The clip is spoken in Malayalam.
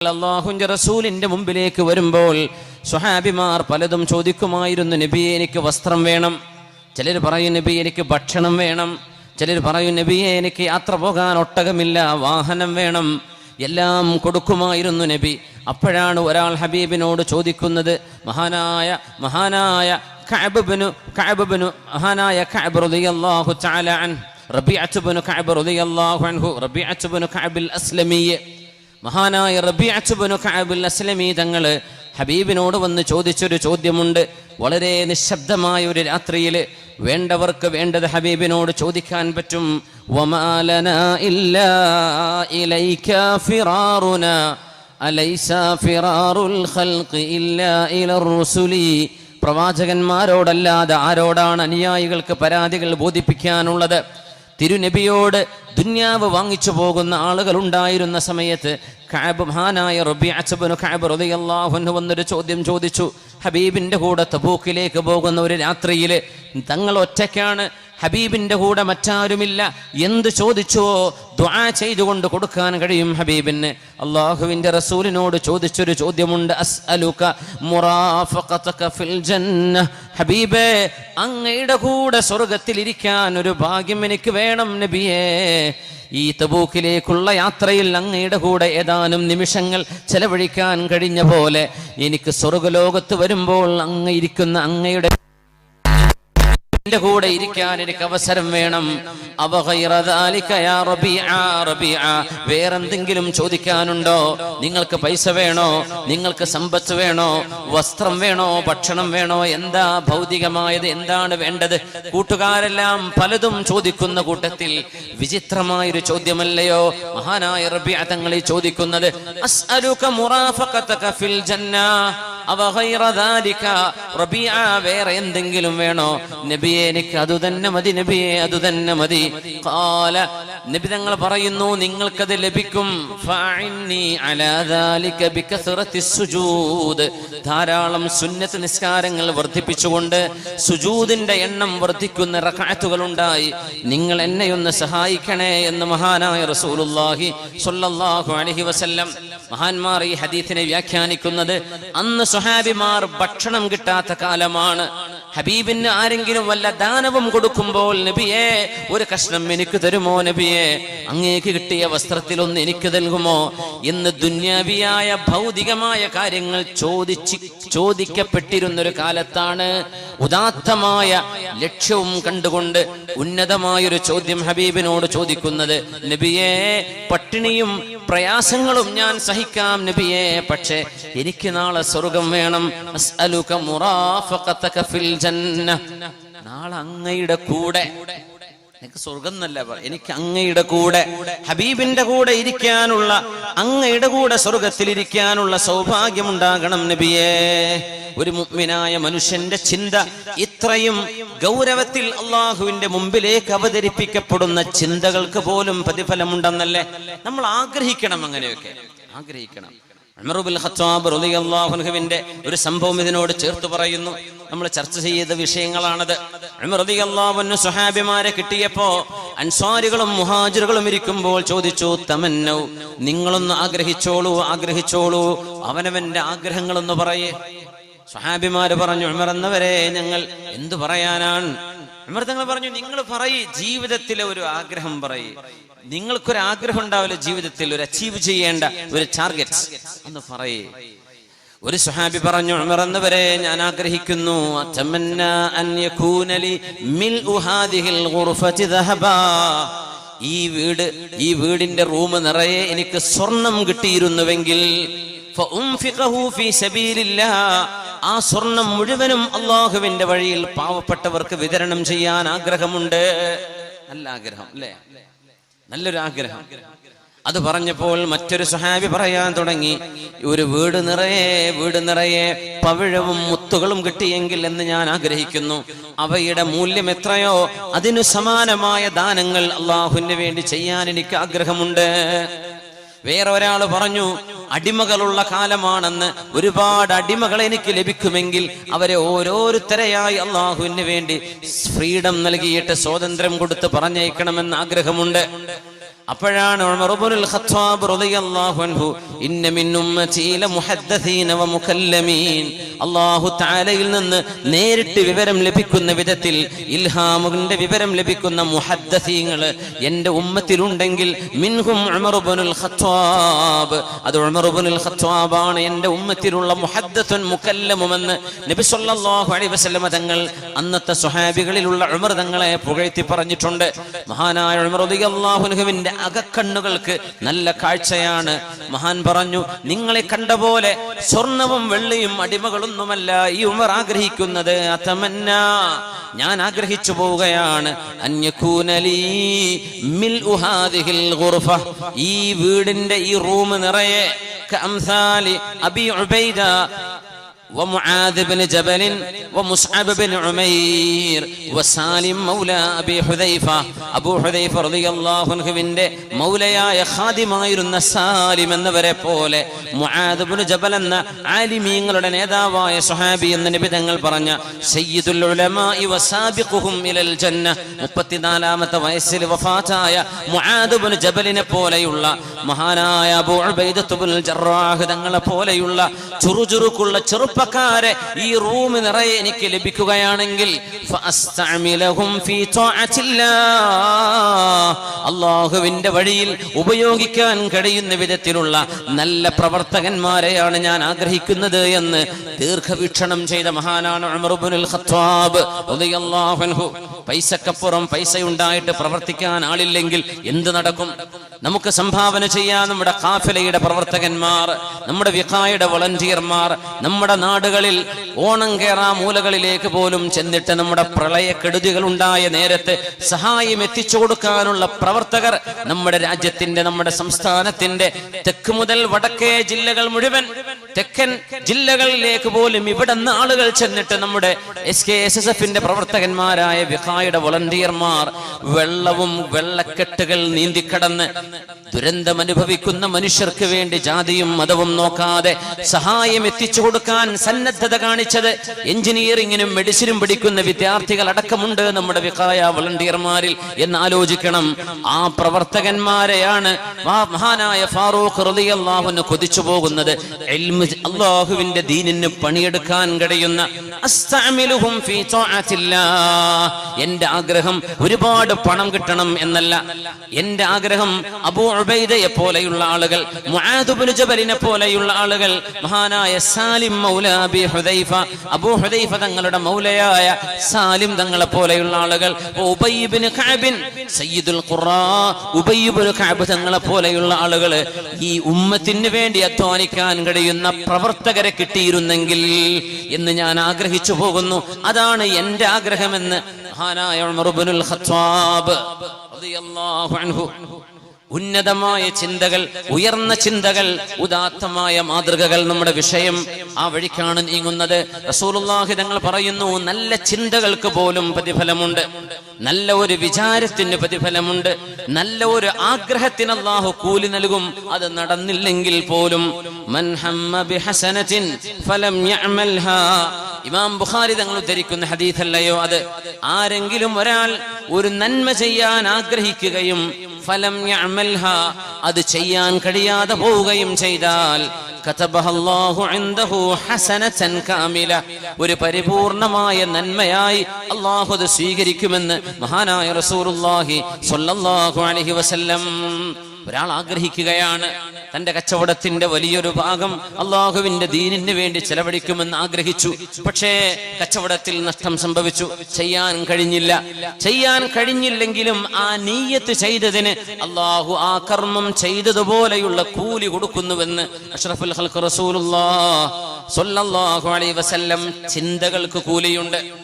അള്ളാഹുന്റെ റസൂലിന്റെ മുമ്പിലേക്ക് വരുമ്പോൾ സുഹാബിമാർ പലതും ചോദിക്കുമായിരുന്നു നബി എനിക്ക് വസ്ത്രം വേണം. ചിലർ പറയും നബി എനിക്ക് ഭക്ഷണം വേണം. ചിലർ പറയും നബിയെ എനിക്ക് യാത്ര പോകാൻ ഒട്ടകമില്ല വാഹനം വേണം. എല്ലാം കൊടുക്കുമായിരുന്നു നബി. അപ്പോഴാണ് ഒരാൾ ഹബീബിനോട് ചോദിക്കുന്നത് മഹാനായ മഹാനായ കഅബിബിനു കഅബിബിനു മഹാനായ കഅബ് റളിയല്ലാഹു തആല അൻ റബീഅത്ത് ബിനു കഅബ് റളിയല്ലാഹു അൻഹു റബീഅത്ത് ബിനു കഅബിൽ അസ്ലമിയെ മഹാനായ റബി റബിഅച്ചുബനു കാബുൽ അസ്ലമി തങ്ങൾ ഹബീബിനോട് വന്ന് ചോദിച്ചൊരു ചോദ്യമുണ്ട്. വളരെ നിശബ്ദമായ ഒരു രാത്രിയിൽ വേണ്ടവർക്ക് വേണ്ടത് ഹബീബിനോട് ചോദിക്കാൻ പറ്റും. പ്രവാചകന്മാരോടല്ലാതെ ആരോടാണ് അനുയായികൾക്ക് പരാതികൾ ബോധിപ്പിക്കാനുള്ളത്? തിരുനബിയോട് ദുന്യാവ് വാങ്ങിച്ചു പോകുന്ന ആളുകൾ ഉണ്ടായിരുന്ന സമയത്ത് മഹാനായ റബി അച്ഛബനു കഅബ് റളിയല്ലാഹു വന്നൊരു ചോദ്യം ചോദിച്ചു. ഹബീബിന്റെ കൂടെ തബൂക്കിലേക്ക് പോകുന്ന ഒരു രാത്രിയിൽ തങ്ങൾ ഒറ്റയ്ക്കാണ് ഹബീബിന്റെ കൂടെ മറ്റാരുമില്ല എന്ത് ചോദിച്ചുവോ ദ്വാ ചെയ്തുകൊണ്ട് കൊടുക്കാൻ കഴിയും ഹബീബിന്. അള്ളാഹുവിന്റെ റസൂലിനോട് ചോദിച്ചൊരു ചോദ്യമുണ്ട്. അസ്അലുക മുറാഫഖതക ഫിൽ ജന്ന ഹബീബേ അങ്ങയുടെ കൂടെ സ്വർഗത്തിൽ ഇരിക്കാൻ ഒരു ഭാഗ്യം എനിക്ക് വേണം നബിയേ. ഈ തബൂക്കിലേക്കുള്ള യാത്രയിൽ അങ്ങയുടെ കൂടെ ഏതാനും നിമിഷങ്ങൾ ചെലവഴിക്കാൻ കഴിഞ്ഞ പോലെ എനിക്ക് സ്വർഗലോകത്ത് വരുമ്പോൾ അങ്ങയിരിക്കുന്ന അങ്ങയുടെ എന്റെ കൂടെ ഇരിക്കാൻ എനിക്ക് അവസരം വേണം. വേറെന്തെങ്കിലും ചോദിക്കാനുണ്ടോ? നിങ്ങൾക്ക് പൈസ വേണോ? നിങ്ങൾക്ക് സമ്പത്ത് വേണോ? വസ്ത്രം വേണോ? ഭക്ഷണം വേണോ? എന്താ ഭൗതികമായത്? എന്താണ് വേണ്ടത്? കൂട്ടുകാരെല്ലാം പലതും ചോദിക്കുന്ന കൂട്ടത്തിൽ വിചിത്രമായൊരു ചോദ്യമല്ലയോ? മഹാനായ റബി തങ്ങളെ ചോദിക്കുന്നത് വേറെ എന്തെങ്കിലും വേണോ? നബിയെ എനിക്ക് അത് തന്നെ മതി നബിയെ അത് തന്നെ മതി. ഖാല നബി തങ്ങൾ പറയുന്നു നിങ്ങൾക്കത് ലഭിക്കും. ധാരാളം സുന്നത്ത് നിസ്കാരങ്ങൾ വർദ്ധിപ്പിച്ചുകൊണ്ട് സുജൂദിന്റെ എണ്ണം വർദ്ധിക്കുന്ന റക്അത്തുകൾ ഉണ്ടായി നിങ്ങൾ എന്നെ ഒന്ന് സഹായിക്കണേ എന്ന് മഹാനായ റസൂലുല്ലാഹി സൊല്ലാഹു അലഹി വസല്ലം മഹാന്മാർ ഈ ഹദീഫിനെ വ്യാഖ്യാനിക്കുന്നത് അന്ന് സുഹാബിമാർ ഭക്ഷണം കിട്ടാത്ത കാലമാണ്. ഹബീബിന് ആരെങ്കിലും വല്ല ദാനവും കൊടുക്കുമ്പോൾ നബിയെ ഒരു കഷ്ണം എനിക്ക് തരുമോ നബിയെ? അങ്ങേക്ക് കിട്ടിയ വസ്ത്രത്തിൽ ഒന്ന് എനിക്ക് നൽകുമോ? എന്ന് ദുന്യാവിയായ ഭൗതികമായ കാര്യങ്ങൾ ചോദിച്ച് ചോദിക്കപ്പെട്ടിരുന്നൊരു കാലത്താണ് ഉദാത്തമായ ലക്ഷ്യവും കണ്ടുകൊണ്ട് ഉന്നതമായൊരു ചോദ്യം ഹബീബിനോട് ചോദിക്കുന്നത്. നബിയെ പട്ടിണിയും പ്രയാസങ്ങളും ഞാൻ സഹിക്കാം നബിയെ പക്ഷേ എനിക്ക് നാളെ സ്വർഗം വേണം. അസ്അലുക മുറാഫഖതക ഫിൽ ജന്ന. നാളെ അങ്ങയുടെ കൂടെ. എനിക്ക് സ്വർഗം എന്നല്ല എനിക്ക് അങ്ങയുടെ കൂടെ. ഹബീബിന്റെ കൂടെ ഇരിക്കാനുള്ള അങ്ങയുടെ കൂടെ സ്വർഗത്തിൽ ഇരിക്കാനുള്ള സൗഭാഗ്യം ഉണ്ടാകണം നബിയേ. ഒരു മുഗ്മിനായ മനുഷ്യന്റെ ചിന്ത ഇത്രയും ഗൗരവത്തിൽ അള്ളാഹുവിന്റെ മുമ്പിലേക്ക് അവതരിപ്പിക്കപ്പെടുന്ന ചിന്തകൾക്ക് പോലും പ്രതിഫലമുണ്ടെന്നല്ലേ? നമ്മൾ ആഗ്രഹിക്കണം അങ്ങനെയൊക്കെ. ആഗ്രഹിക്കണം. റളിയല്ലാഹുവിന്റെ ഒരു സംഭവം ഇതിനോട് ചേർത്ത് പറയുന്നു. നമ്മൾ ചർച്ച ചെയ്ത വിഷയങ്ങളാണത്. റളിയല്ലാഹു സ്വഹാബിമാരെ കിട്ടിയപ്പോ അൻസാരികളും മുഹാജിറുകളും ഇരിക്കുമ്പോൾ ചോദിച്ചു തമന്നൗ നിങ്ങളൊന്ന് ആഗ്രഹിച്ചോളൂ ആഗ്രഹിച്ചോളൂ അവനവന്റെ ആഗ്രഹങ്ങളൊന്ന് പറയേ. സുഹാബിമാര് പറഞ്ഞു ഉമർ എന്നവരെ ഞങ്ങൾ എന്തു പറയാനാണ്? ഉമർ തങ്ങൾ പറഞ്ഞു നിങ്ങൾ പറയ് ജീവിതത്തിലെ ഒരു ആഗ്രഹം പറയ്. നിങ്ങൾക്കൊരു ആഗ്രഹം ഉണ്ടാവില്ല ജീവിതത്തിൽ ഒരു അച്ചീവ് ചെയ്യേണ്ട ഒരു ടാർഗറ്റ് എന്ന് പറയേ. ഒരു സുഹാബി പറഞ്ഞു ഉമർ എന്നവരെ ഞാൻ ആഗ്രഹിക്കുന്നു ഈ വീട് ഈ വീടിന്റെ റൂം നിറയെ എനിക്ക് സ്വർണം കിട്ടിയിരുന്നുവെങ്കിൽ ആ സ്വർണം മുഴുവനും അള്ളാഹുവിന്റെ വഴിയിൽ പാവപ്പെട്ടവർക്ക് വിതരണം ചെയ്യാൻ ആഗ്രഹമുണ്ട്. നല്ല ആഗ്രഹം അല്ലേ? നല്ലൊരു ആഗ്രഹം അത് പറഞ്ഞപ്പോൾ മറ്റൊരു സഹാബി പറയാൻ തുടങ്ങി ഒരു വീട് നിറയെ വീട് നിറയെ പവിഴവും മുത്തുകളും കിട്ടിയെങ്കിൽ എന്ന് ഞാൻ ആഗ്രഹിക്കുന്നു. അവയുടെ മൂല്യം എത്രയോ? അതിനു സമാനമായ ദാനങ്ങൾ അള്ളാഹുവിന് വേണ്ടി ചെയ്യാൻ എനിക്ക് ആഗ്രഹമുണ്ട്. വേറെ ഒരാൾ പറഞ്ഞു അടിമകളുള്ള കാലമാണെന്ന് ഒരുപാട് അടിമകൾ എനിക്ക് ലഭിക്കുമെങ്കിൽ അവരെ ഓരോരുത്തരെയായി അള്ളാഹുവിന് വേണ്ടി ഫ്രീഡം നൽകിയിട്ട് സ്വാതന്ത്ര്യം കൊടുത്ത് പറഞ്ഞയക്കണമെന്ന് ആഗ്രഹമുണ്ട്. അപ്പോഴാണ് ഖത്താബ് റളിയല്ലാഹു അൻഹു ഇന്ന മിൻ ഉമ്മതി ലമുഹദ്ദസീന അല്ലാഹു താലയിൽ നിന്ന് നേരിട്ട് വിവരം ലഭിക്കുന്ന വിധത്തിൽ ഇൽഹാമിന്റെ വിവരം ലഭിക്കുന്ന മുഹദ്ദസീങ്ങൾ എന്റെ ഉമ്മത്തിലുണ്ടെങ്കിൽ മിൻഹും ഉമർ ഇബ്നുൽ ഖത്താബ്. അത് ഉമർ ഇബ്നുൽ ഖത്താബാണ് എന്റെ ഉമ്മത്തിലുള്ള മുഹദ്ദസുൻ മുകല്ലമുമെന്ന് നബി സല്ലല്ലാഹു അലൈഹി വസല്ലമ തങ്ങൾ അന്നത്തെ സ്വഹാബികളിലുള്ള ഉമർ തങ്ങളെ പുകഴ്ത്തി പറഞ്ഞിട്ടുണ്ട്. മഹാനായ ഉമർ റളിയല്ലാഹു അൻഹുവിന്റെ അകക്കണ്ണുകൾക്ക് നല്ല കാഴ്ചയാണ്. മഹാൻ പറഞ്ഞു നിങ്ങളെ കണ്ട പോലെ സ്വർണവും വെള്ളിയും അടിമകളൊന്നുമല്ല ഈ ഉമർ ആഗ്രഹിക്കുന്നത്. അതമന്ന ഞാൻ ആഗ്രഹിച്ചു പോവുകയാണ്. ഈ വീടിന്റെ ഈ റൂം നിറയെ അബി ഉബൈദ ومعاذ بن جبل ومصعب بن عمير وسالم مولى أبي حذيفة أبو حذيفة رضي الله عنه വിന്റെ മൗലയായ ഖാദിമായിരുന്ന സാലിം എന്നവരെ പോലെ മുആദ് ബിൻ ജബൽ എന്ന ആലിമീങ്ങളുടെ നേതാവായ സ്വഹാബി എന്ന നബി തങ്ങൾ പറഞ്ഞ സയ്യിദുൽ ഉലമായി വസാബിഖുഹും ഇലൽ ജന്ന 34ാമത്തെ വയസ്സിൽ വഫാത്തായ മുആദ് ബിൻ ജബലിനെ പോലെയുള്ള മഹാനായ അബൂ ഉബൈദത്ത് ബിൻ ജറാഹ് തങ്ങളെ പോലെയുള്ള ചുറുചുറുക്കുള്ള ചെറുപ്പക്കാരെ ഈ റൂം നിറയെ എനിക്ക് ലഭിക്കുകയാണെങ്കിൽ. അള്ളാഹുവിന്റെ വഴിയിൽ ഉപയോഗിക്കാൻ കഴിയുന്ന വിധത്തിലുള്ള നല്ല പ്രവർത്തകന്മാരെയാണ് ഞാൻ ആഗ്രഹിക്കുന്നത് എന്ന് ദീർഘവീക്ഷണം ചെയ്ത മഹാനാണ് ഖത്താബ് പൈസക്കപ്പുറം പൈസ ഉണ്ടായിട്ട് പ്രവർത്തിക്കാൻ ആളില്ലെങ്കിൽ എന്ത് നടക്കും നമുക്ക് സംഭാവന ചെയ്യാൻ നമ്മുടെ കാഫിലയുടെ പ്രവർത്തകന്മാർ നമ്മുടെ വിഖായുടെ വളണ്ടിയർമാർ നമ്മുടെ നാടുകളിൽ ഓണം കേറാ മൂലകളിലേക്ക് പോലും ചെന്നിട്ട് നമ്മുടെ പ്രളയക്കെടുതികൾ ഉണ്ടായ നേരത്തെ സഹായം എത്തിച്ചു കൊടുക്കാനുള്ള പ്രവർത്തകർ നമ്മുടെ രാജ്യത്തിന്റെ നമ്മുടെ സംസ്ഥാനത്തിന്റെ തെക്ക് മുതൽ വടക്കേ ജില്ലകൾ മുഴുവൻ തെക്കൻ ജില്ലകളിലേക്ക് പോലും ഇവിടെ ആളുകൾ ചെന്നിട്ട് നമ്മുടെ എസ് കെ എസ് എസ് എഫിന്റെ പ്രവർത്തകന്മാരായ വിഹായുടെ വളണ്ടിയർമാർ വെള്ളവും വെള്ളക്കെട്ടുകൾ നീന്തിക്കടന്ന് ദുരന്തം അനുഭവിക്കുന്ന മനുഷ്യർക്ക് വേണ്ടി ജാതിയും മതവും നോക്കാതെ സഹായം എത്തിച്ചു കൊടുക്കാൻ സന്നദ്ധത കാണിച്ചത് എഞ്ചിനീയറിംഗിനും മെഡിസിനും പഠിക്കുന്ന വിദ്യാർത്ഥികൾ അടക്കമുണ്ട്. നമ്മുടെ വിഖായ വളണ്ടിയർമാരിൽ എന്ന് ആലോചിക്കണം. ആ പ്രവർത്തകന്മാരെയാണ് മഹാനായ ഫാറൂഖ് റളിയല്ലാഹുവിന് കൊതിച്ചു പോകുന്നത്. അള്ളാഹുവിന്റെ ദീനിന് പണിയെടുക്കാൻ കഴിയുന്ന. എന്റെ ആഗ്രഹം ഒരുപാട് പണം കിട്ടണം എന്നല്ല. എന്റെ ആഗ്രഹം അബൂ ഉബൈദയെ പോലെയുള്ള ആളുകൾ മുആദ് ഇബ്നു ജബലിനെ പോലെയുള്ള ആളുകൾ മഹാനായ സാലിം മൗല അബി ഹുദൈഫ അബൂ ഹുദൈഫ തങ്ങളുടെ മൗലയായ സാലിം തങ്ങളെ പോലെയുള്ള ആളുകൾ ഉബയ്യ് ഇബ്നു കഅബിൻ സയ്യിദുൽ ഖുറാ ഉബയ്യ് ഇബ്നു കഅബ് തങ്ങളെ പോലെയുള്ള ആളുകൾ ഈ ഉമ്മത്തിന് വേണ്ടി അധ്വാനിക്കാൻ കഴിയുന്ന പ്രവർത്തകരെ കിട്ടിയിരുന്നെങ്കിൽ എന്ന് ഞാൻ ആഗ്രഹിച്ചു പോകുന്നു. അതാണ് എന്റെ ആഗ്രഹമെന്ന് മഹാനായ ഉമർ ഇബ്നുൽ ഖത്താബ് റളിയല്ലാഹു അൻഹു. ഉന്നതമായ ചിന്തകൾ ഉയർന്ന ചിന്തകൾ ഉദാത്തമായ മാതൃകകൾ നമ്മുടെ വിഷയം ആ വഴിക്കാണ് നീങ്ങുന്നത്. റസൂലുള്ളാഹി തങ്ങൾ പറയുന്നു നല്ല ചിന്തകൾക്ക് പോലും പ്രതിഫലമുണ്ട്. നല്ല ഒരു വിചാരത്തിന് പ്രതിഫലമുണ്ട്. നല്ല ഒരു ആഗ്രഹത്തിന് അള്ളാഹു കൂലി നൽകും. അത് നടന്നില്ലെങ്കിൽ പോലും. മൻ ഹമ്മ ബിഹസനത്തിൻ ഫലം യഅമൽഹാ. ഇമാം ബുഖാരി തങ്ങൾ ഉദ്ധരിക്കുന്ന ഹദീഥല്ലയോ അത് ആരെങ്കിലും ഒരാൾ ഒരു നന്മ ചെയ്യാൻ ആഗ്രഹിക്കുകയും ഫലം അത് ചെയ്യാൻ കഴിയാതെ പോവുകയും ചെയ്താൽ ഒരു പരിപൂർണമായ നന്മയായി അള്ളാഹു അത് സ്വീകരിക്കുമെന്ന് മഹാനായ സ്വല്ലല്ലാഹു അലൈഹി വസല്ലം ഒരാൾ ആഗ്രഹിക്കുകയാണ്. തന്റെ കച്ചവടത്തിന്റെ വലിയൊരു ഭാഗം അള്ളാഹുവിന്റെ ദീനിന് വേണ്ടി ചെലവഴിക്കുമെന്ന് ആഗ്രഹിച്ചു. പക്ഷേ കച്ചവടത്തിൽ നഷ്ടം സംഭവിച്ചു. ചെയ്യാൻ കഴിഞ്ഞില്ല. ചെയ്യാൻ കഴിഞ്ഞില്ലെങ്കിലും ആ നീയത്ത് ചെയ്തതിന് അള്ളാഹു ആ കർമ്മം ചെയ്തതുപോലെയുള്ള കൂലി കൊടുക്കുന്നുവെന്ന് അഷ്റഫുൽ റസൂലുള്ളാഹ് സ്വല്ലല്ലാഹു അലൈഹി വസല്ലം ചിന്തകൾക്ക് കൂലിയുണ്ട്.